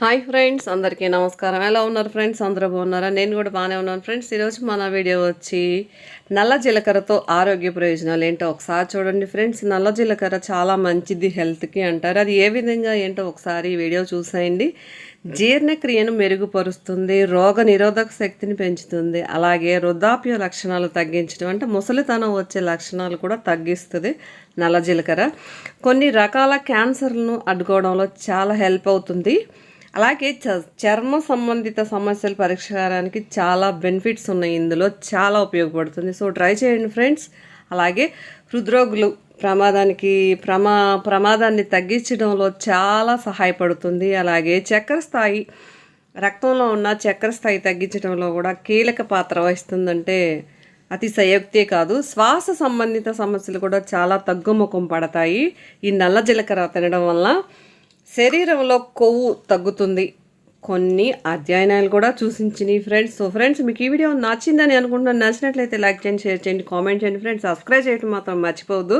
Hi friends అందరికీ నమస్కారం. ఎలా ఉన్నారు ఫ్రెండ్స్? అందరూ బాగున్నారా? నేను కూడా బాగానే ఉన్నాను ఫ్రెండ్స్. ఈరోజు మన వీడియో వచ్చి నల్ల జీలకర్రతో ఆరోగ్య ప్రయోజనాలు ఏంటో ఒకసారి చూడండి ఫ్రెండ్స్. నల్ల జీలకర్ర చాలా మంచిది హెల్త్కి అంటారు. అది ఏ విధంగా ఏంటో ఒకసారి వీడియో చూసేయండి. జీర్ణక్రియను మెరుగుపరుస్తుంది రోగ నిరోధక శక్తిని పెంచుతుంది అలాగే వృద్ధాప్య లక్షణాలు తగ్గించడం అంటే ముసలితనం వచ్చే లక్షణాలు కూడా తగ్గిస్తుంది నల్ల జీలకర్ర. కొన్ని రకాల క్యాన్సర్లను అడ్డుకోవడంలో చాలా హెల్ప్ అవుతుంది. అలాగే చ చర్మ సంబంధిత సమస్యల పరిష్కారానికి చాలా బెనిఫిట్స్ ఉన్నాయి. ఇందులో చాలా ఉపయోగపడుతుంది. సో ట్రై చేయండి ఫ్రెండ్స్ అలాగే హృద్రోగులు ప్రమాదానికి ప్రమా ప్రమాదాన్ని తగ్గించడంలో చాలా సహాయపడుతుంది. అలాగే చక్కెర స్థాయి రక్తంలో ఉన్న చక్కెర స్థాయి తగ్గించడంలో కూడా కీలక పాత్ర వహిస్తుందంటే అతి సయోక్తే కాదు. శ్వాస సంబంధిత సమస్యలు కూడా చాలా తగ్గుముఖం పడతాయి. ఈ నల్ల జీలకర్ర తినడం వల్ల శరీరంలో కొవ్వు తగ్గుతుంది. కొన్ని అధ్యయనాలు కూడా చూసించినాయి ఫ్రెండ్స్ సో ఫ్రెండ్స్ మీకు ఈ వీడియో నచ్చిందని అనుకుంటున్నాను. నచ్చినట్లయితే లైక్ చేయండి షేర్ చేయండి కామెంట్ చేయండి. ఫ్రెండ్స్ సబ్స్క్రైబ్ చేయడం మాత్రం మర్చిపోవద్దు.